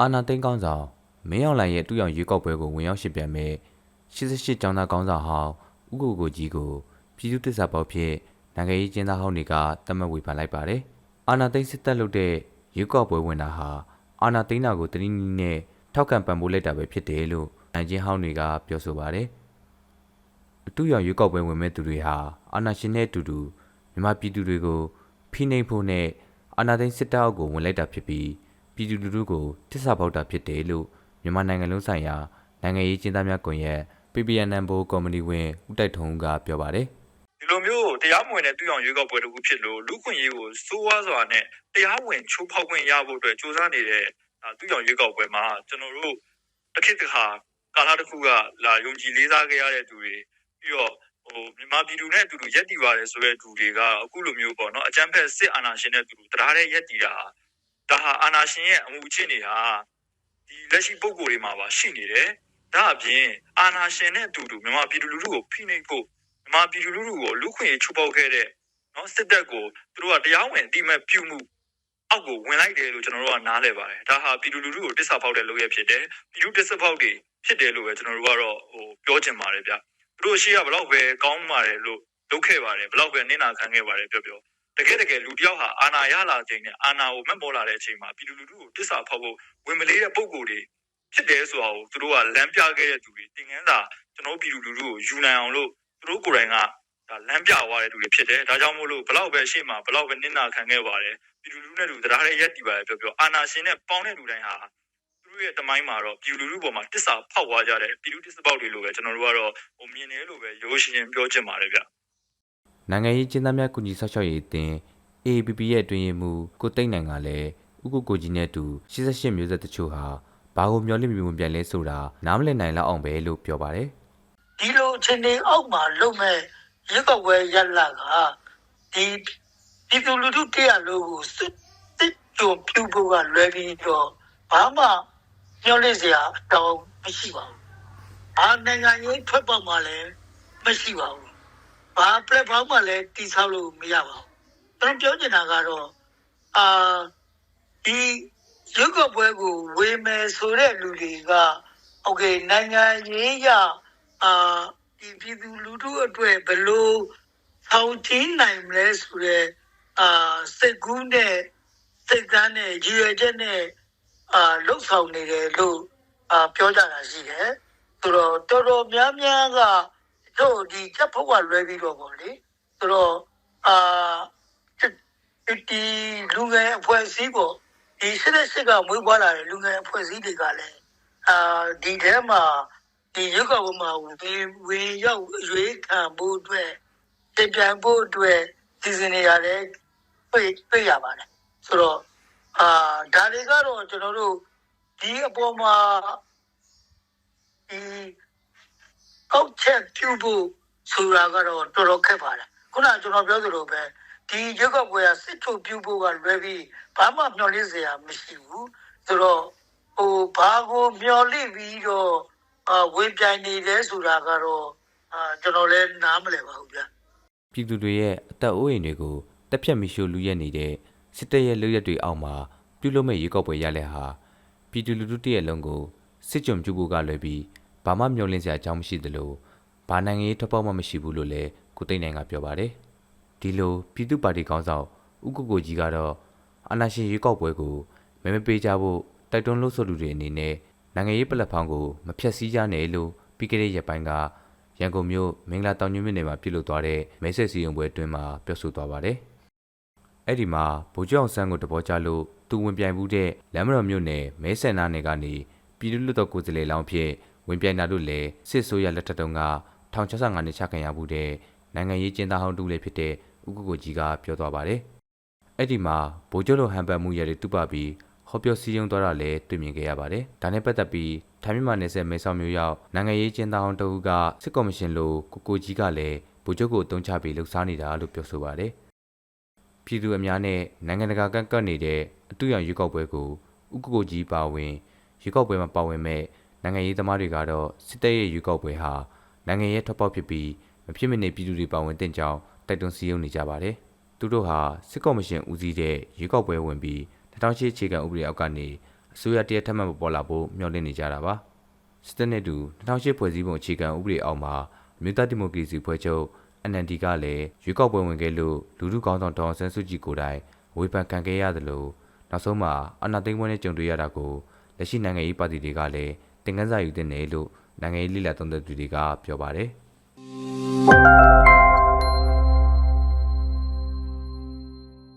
အာနာသိန်းကောင်းဆောင်မင်းအောင်လှိုင်ရဲ့တူရောင်ရွေးကောက်ပွဲကိုဝင်ရောက်ရှင်ပြန်မဲ့88ကျောင်းသားကောင်းဆောင်ဟောင်းဦးကိုကိုကြီးကိုပြည်သူ့တစ္ဆာပေါက်ဖြစ်နိုင်ငံရေးကျင်းသားဟောင်းတွေကတတ်မှတ်ဝေဖန်လိုက်ပါတယ်။အာနာသိန်းစစ်တပ်လုပ်တဲ့ရွေးကောက်ပွဲဝင်တာဟာအာနာသိန်းတာကိုတနည်းနည်းနဲ့ထောက်ခံပံ့ပိုးလိုက်တာပဲဖြစ်တယ်လို့နိုင်ချင်းဟောင်းတွေကပြောဆိုပါတယ်။အတူရောင်ရွေးကောက်ပွဲဝင်မဲ့သူတွေဟာအာနာရှင်နဲ့အတူတူမြန်မာပြည်သူတွေကိုဖိနှိပ်ဖို့နဲ့အာနာသိန်းစစ်တပ်အောက်ကိုဝင်လိုက်တာဖြစ်ပြီး ပြည်သူလူထုကိုတစ္ဆာပေါက်တာဖြစ်တယ်လို့မြန်မာနိုင်ငံလုံးဆိုင်ရာနိုင်ငံရေးကျင်းသားများကွန်ရက် PPNN ဘိုကော်မတီဝင်ဦးတိုက်ထုံးကပြောပါတယ်ဒီလိုမျိုးတရားမဝင်တဲ့တူအောင်ရွေးကောက်ပွဲတစ်ခုဖြစ်လို့လူခွင့်ရေးကိုစိုးဝါးစွာနဲ့တရားဝင်ချိုးဖောက်ခွင့်ရဖို့အတွက်စ조사နေတဲ့အာတူအောင်ရွေးကောက်ပွဲမှာကျွန်တော်တို့တစ်ခေတ်တစ်ခါကာလတစ်ခုကလာယုံကြည်လေးစားခဲ့ရတဲ့သူတွေပြီးတော့ဟိုမြန်မာပြည်သူနဲ့အတူတူရက်တည်ပါတယ်ဆိုတဲ့သူတွေကအခုလိုမျိုးပေါ့နော်အကြမ်းဖက်စစ်အာဏာရှင်တဲ့သူတို့တရားတဲ့ရက်တည်တာဟာ ဒါဟာအာဏာရှင်ရဲ့အမှုအခြေအနေဟာဒီလက်ရှိပုံကိုယ်တွေမှာပါရှိနေတယ်ဒါအပြင်အာဏာရှင်နဲ့အတူတူမြန်မာပြည်သူလူထုကိုဖိနှိပ်ဖို့မြန်မာပြည်သူလူထုကိုလူခွင့်ရေးချိုးဖောက်ခဲ့တဲ့နော်စစ်တပ်ကိုသူတို့ကတရားဝင်အတိအမဲ့ပြုမှုအောက်ကိုဝင်လိုက်တယ်လို့ကျွန်တော်တို့ကနားလည်ပါတယ်ဒါဟာပြည်သူလူထုကိုတစ္ဆာဖောက်တဲ့လုပ်ရဖြစ်တယ်ပြည်သူတစ္ဆာဖောက်တွေဖြစ်တယ်လို့ပဲကျွန်တော်တို့ကတော့ဟိုပြောချင်ပါတယ်ဗျသူတို့ရှိရဘလောက်ပဲကောင်းပါတယ်လို့လုပ်ခဲ့ပါတယ်ဘလောက်ပဲနင့်နာခံခဲ့ပါတယ်ပြောပြော တကယ်တကယ်လူတယောက်ဟာအာဏာရလာချိန်နဲ့အာဏာကိုမက်ပေါ်လာတဲ့အချိန်မှာပြည်သူလူထုကိုတစ္ဆာဖောက်ဖို့ဝင်မလေးတဲ့ပုံကိုယ်တွေဖြစ်တယ်ဆိုတာကိုသူတို့ကလမ်းပြခဲ့တဲ့သူတွေသင်ခန်းစာကျွန်တော်ပြည်သူလူထုကိုယူနိုင်အောင်လို့သူတို့ကိုယ်တိုင်ကဒါလမ်းပြသွားတဲ့သူတွေဖြစ်တယ်ဒါကြောင့်မို့လို့ဘလောက်ပဲရှေ့မှာဘလောက်ပဲနစ်နာခံခဲ့ပါတယ်ပြည်သူလူထုနဲ့လူတရားရဲ့ရက်တီပါတယ်ပြောပြောအာနာရှင်နဲ့ပေါင်းတဲ့လူတိုင်းဟာသူတို့ရဲ့တမိုင်းမှာတော့ပြည်သူလူထုပေါ်မှာတစ္ဆာဖောက်သွားကြတယ်ပြည်သူတစ္ဆာပေါက်တွေလို့ပဲကျွန်တော်တို့ကတော့ဟိုမြင်တယ်လို့ပဲရိုးရှင်းရှင်းပြောချင်ပါတယ်ဗျ။ နိုင်ငံရေးကျင်းသားများကုညီဆောက်ရှောက်ရေးအသင်း AAPP ရဲ့အတွင်းရေးမှူးကိုတိတ်နိုင်ကလည်းဥက္ကုကိုကြီးနဲ့အတူ88မျိုးဆက်တချို့ဟာဘာကိုမျောလင့်မြင်ပြန်လဲဆိုတာနားမလည်နိုင်လောက်အောင်ပဲလို့ပြောပါတယ်ဒီလိုအချိန်တွေအောက်မှာလုံမဲ့ရွက်ကောက်ပွဲရက်လာကဒီပြည်သူလူထုတရားလို့ကိုစစ်စစ်ကြုံပြုဖို့ကလွယ်ပြီးတော့ဘာမှညှော်လေးစရာအတောင်းမရှိပါဘူး။ဘာနိုင်ငံရေးထွက်ပေါက်မှလည်းမရှိပါဘူး။ ဘာ platform မှလည်းတည်ဆောက်လို့မရပါဘူး။ကျွန်တော်ပြောချင်တာကတော့အာဒီရုပ်ကပွဲကိုဝေမယ်ဆိုတဲ့လူတွေကโอเคနိုင်ငံရေးရ အာဒီပြည်သူလူထုအတွက်ဘယ်လို့ဆောင်ချင်းနိုင်မလဲဆိုတော့အာစိတ်ကူးနဲ့စိတ်ကန်းနဲ့ရည်ရွယ်ချက်နဲ့အာလှုပ်ဆောင်နေတယ်လို့အာပြောကြတာရှိတယ်ဆိုတော့တော်တော်များများက တို့ဒီချက်ဖို့ကလွယ်ပြီးတော့ပေါ့လေဆိုတော့အာဒီဒီလူငယ်အဖွဲ့အစည်းပေါ့ဒီစစ်တဲ့စစ်ကမွေးဖွားလာတဲ့လူငယ်အဖွဲ့အစည်းတွေကလည်းအာဒီထဲမှာဒီရုပ်ကဝမှာဝင်ဝင်ရောက်ရွေးခံဖို့အတွက်တင်ပြဖို့အတွက်စီစဉ်နေရတယ်တွေ့တွေ့ရပါတယ်ဆိုတော့အာဒါတွေကတော့ကျွန်တော်တို့ဒီအပေါ်မှာဒီ ကောက်ချက်ပြုဖို့ဆိုတာကတော့တော်တော်ခက်ပါတယ်ခုနကကျွန်တော်ပြောသလိုပဲဒီရုပ်ကဝကစစ်ထုတ်ပြုဖို့ကလွယ်ပြီးဘာမှမျှော်လင့်စရာမရှိဘူးဆိုတော့ဟိုဘာကိုမျှော်လင့်ပြီးတော့အာဝင်ပြိုင်နေတယ်ဆိုတာကတော့အာကျွန်တော်လည်းနားမလည်ပါဘူးဗျာ။ပြည်သူတွေရဲ့အသက်အိုးအိမ်တွေကိုတက်ဖြတ်မိရှို့လူရက်နေတဲ့စစ်တပ်ရဲ့လုပ်ရက်တွေအောက်မှာပြုလုပ်မဲ့ရေကောက်ပွဲရလက်ဟာပြည်သူလူထုတရဲ့လုံးကိုစစ်ကြုံပြုဖို့ကလွယ်ပြီး ဘာမှမျှော်လင့်စရာအကြောင်းမရှိသလိုဘာနိုင်ငံရေးထပ်ပေါက်မှမရှိဘူးလို့လည်းကိုသိန်းနိုင်ကပြောပါတယ်။ဒီလိုပြည်သူ့ပါတီခေါင်းဆောင်ဥက္ကုကိုကြီးကတော့အာဏာရှင်ရေကောက်ပွဲကိုမဲမပေးကြဖို့တိုက်တွန်းလို့ဆိုလူတွေအနေနဲ့နိုင်ငံရေးပလက်ဖောင်းကိုမဖြတ်စည်းကြနဲ့လို့ပြီးခဲ့တဲ့ရက်ပိုင်းကရန်ကုန်မြို့မင်္ဂလာတောင်ညွန့်မြို့နယ်မှာပြုလုပ်သွားတဲ့မဲဆက်စီရင်ပွဲအတွင်းမှာပြောဆိုသွားပါတယ်။အဲ့ဒီမှာဗိုလ်ချုပ်အောင်ဆန်းကိုတဘောကြလို့သူဝင်ပြိုင်မှုတဲ့လမ်းမတော်မြို့နယ်မဲဆန်နာနယ်ကနေပြည်သူ့လွှတ်တော်ကိုယ်စားလှယ်လောင်းဖြစ် ဝင်ပြိုင်တာတို့လည်းစစ်ဆိုးရလက်ထက်တုန်းက1065နှစ်ချခံရမှုတဲ့နိုင်ငံရေးကျင်းသားဟောင်းတူလည်းဖြစ်တဲ့ဥက္ကုကိုကြီးကပြောသွားပါတယ်။အဲ့ဒီမှာဗိုလ်ချုပ်လိုဟန်ပတ်မှုရတွေတူပပြီးဟောပြောစည်းရုံးသွားတာလည်းတွေ့မြင်ခဲ့ရပါတယ်။ဒါနဲ့ပတ်သက်ပြီးထိုင်းမြန်မာနယ်စပ်မဲဆောက်မြို့ရောက်နိုင်ငံရေးကျင်းသားဟောင်းတဦးကစစ်ကော်မရှင်လိုကိုကိုကြီးကလည်းဗိုလ်ချုပ်ကိုအတုံးချပြီးလှုပ်ရှားနေတာလို့ပြောဆိုပါတယ်။ပြည်သူအများနဲ့နိုင်ငံတကာကန့်ကွက်နေတဲ့အတူရောင်ရွေးကောက်ပွဲကိုဥက္ကုကိုကြီးပါဝင်ရွေးကောက်ပွဲမှာပါဝင်မဲ့ နိုင်ငံရေးသမားတွေကတော့စစ်တပ်ရဲ့ရွေးကောက်ပွဲဟာနိုင်ငံရေးထောက်ပေါက်ဖြစ်ပြီးမဖြစ်မနေပြည်သူတွေပါဝင်တဲ့ကြောင်းတိုက်တွန်းစည်းရုံးနေကြပါတယ်။သူတို့ဟာစစ်ကော်မရှင်ဦးစီးတဲ့ရွေးကောက်ပွဲဝင်ပြီး2008အခြေခံဥပဒေအောက်ကနေအစိုးရတရက်ထပ်မံပေါ်လာဖို့မျှော်လင့်နေကြတာပါစစ်တပ်နဲ့တူ2008ဖွဲ့စည်းပုံအခြေခံဥပဒေအောက်မှာအမျိုးသားဒီမိုကရေစီဖွဲ့ချုပ် NLD ကလည်းရွေးကောက်ပွဲဝင်ခဲ့လို့လူထုကောင်းဆောင်ဒေါအောင်ဆန်းစုကြည်ကိုယ်တိုင်ဝေဖန်ခံခဲ့ရသလိုနောက်ဆုံးမှာအနာသိန်းပွဲနဲ့ကြုံတွေ့ရတာကိုလက်ရှိနိုင်ငံရေးပါတီတွေကလည်း သင်ခန်းစာယူသင့်တယ်လို့နိုင်ငံရေးလှိလာသုံးသပ်သူတွေကပြောပါတယ်